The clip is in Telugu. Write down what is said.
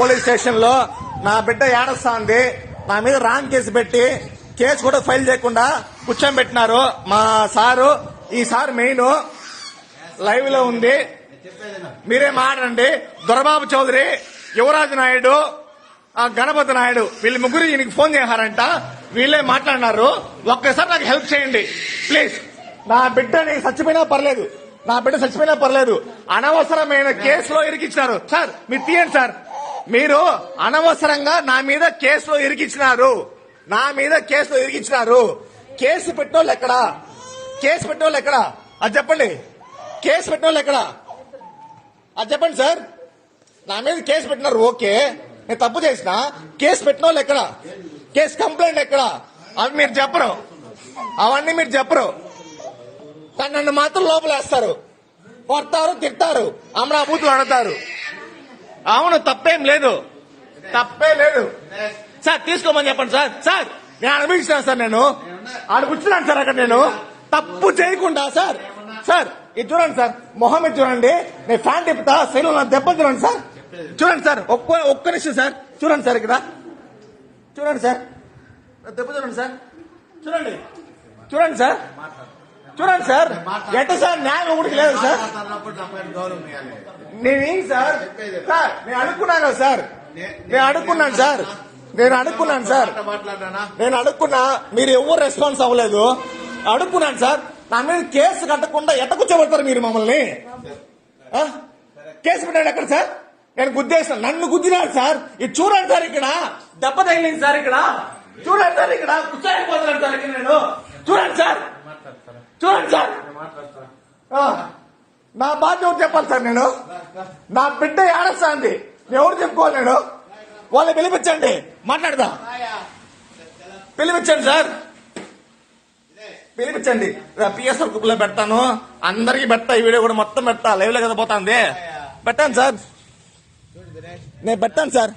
పోలీస్ స్టేషన్లో నా బిడ్డ ఏడస్తాంది. నా మీద రాంగ్ కేసు పెట్టి కేసు కూడా ఫైల్ చేయకుండా కూర్చోబెట్టినారు మా సారు ఈ సార్ మెయిన్ లైవ్లో ఉంది. మీరే మాట్లాడండి. దొరబాబు చౌదరి యువరాజు నాయుడు గణపతి నాయుడు వీళ్ళు ముగ్గురు ఈయనకి ఫోన్ చేశారంట. వీళ్ళే మాట్లాడినారు. ఒక్కసారి నాకు హెల్ప్ చేయండి. ప్లీజ్. నా బిడ్డని చచ్చిపోయినా పర్లేదు. నా బిడ్డ చచ్చిపోయినా పర్లేదు. అనవసరమైన కేసులో ఇరికించినారు సార్ మీరు తీయండి సార్. మీరు అనవసరంగా నా మీద కేసులో ఇరికించినారు నా మీద కేసులో ఇరికించినారు కేసు పెట్టోళ్ళు ఎక్కడా? కేసు పెట్టోళ్ళు ఎక్కడా? అది చెప్పండి. కేసు పెట్టోళ్ళు ఎక్కడా? అది చెప్పండి సార్. నా మీద కేసు పెట్టినారు ఓకే. నేను తప్పు చేసిన? కేసు పెట్టినోళ్ళు ఎక్కడ? కేసు కంప్లైంట్ ఎక్కడ? అవి మీరు చెప్పరు. అవన్నీ మీరు చెప్పరు. కానీ నన్ను మాత్రం లోపలేస్తారు. కొడతారు తిడతారు. అమ్మ బూతులు అడతారు అవును తప్పేం లేదు. తప్పే లేదు. సార్ తీసుకోమని చెప్పండి సార్. సార్. నేను అనుభవించినాను సార్ నేను. ఆడ కూర్చున్నాను సార్ అక్కడ నేను. తప్పు చేయకుండా సార్. సార్ ఇది చూడండి సార్. మొహం ఇది చూడండి. నేను ఫ్యాన్ తిప్పుతా శైలు నా దెబ్బ చూడండి సార్. చూడండి సార్ ఒక్క ఒక్క నిమిషం సార్. చూడండి సార్ ఇక్కడ. చూడండి సార్. దెబ్బ చూడండి సార్. చూడండి. చూడండి సార్. చూడండి సార్ ఎట్ట సార్ న్యాయం ఒకటికి లేదు సార్. మాట్లాడినప్పుడు నేనేం సార్? సార్ నేను అనుకున్నాను కదా సార్? నేను అనుకున్నాను సార్. నేను అనుకున్నాను సార్. నేను అనుకున్నా మీరు ఎవరు రెస్పాన్స్ అవ్వలేదు. అడుక్కున్నాను సార్. నా మీద కేసు కట్టకుండా ఎట్ట కూర్చోబెడతారు మీరు మమ్మల్ని? కేసు పెట్టాడు ఎక్కడ సార్? నేను గుద్దేసిన నన్ను గుద్దినాడు సార్. ఇది చూడండి సార్ ఇక్కడ. దెబ్బ తగిలింది సార్ ఇక్కడ. చూడండి సార్ ఇక్కడ. కూర్చోలేకపోతున్నాను సార్ ఇక్కడ నేను చూడండి సార్ చూడండి సార్ ఆ, నా బాధ్యత ఎవరు చెప్పాలి సార్ నేను? నా బిడ్డ ఏడస్తాంది ఎవరు చెప్పుకోవాలి నేను? వాళ్ళని పిలిపించండి. మాట్లాడదా? పిలిపించండి సార్. పిలిపించండి. పిఎస్ఆర్ గ్రూప్లో పెడతాను. అందరికి పెడతా ఈ వీడియో కూడా మొత్తం పెడతా. లైవ్లో కదా పోతాంది. పెట్టాను సార్. నేను పెట్టాను సార్.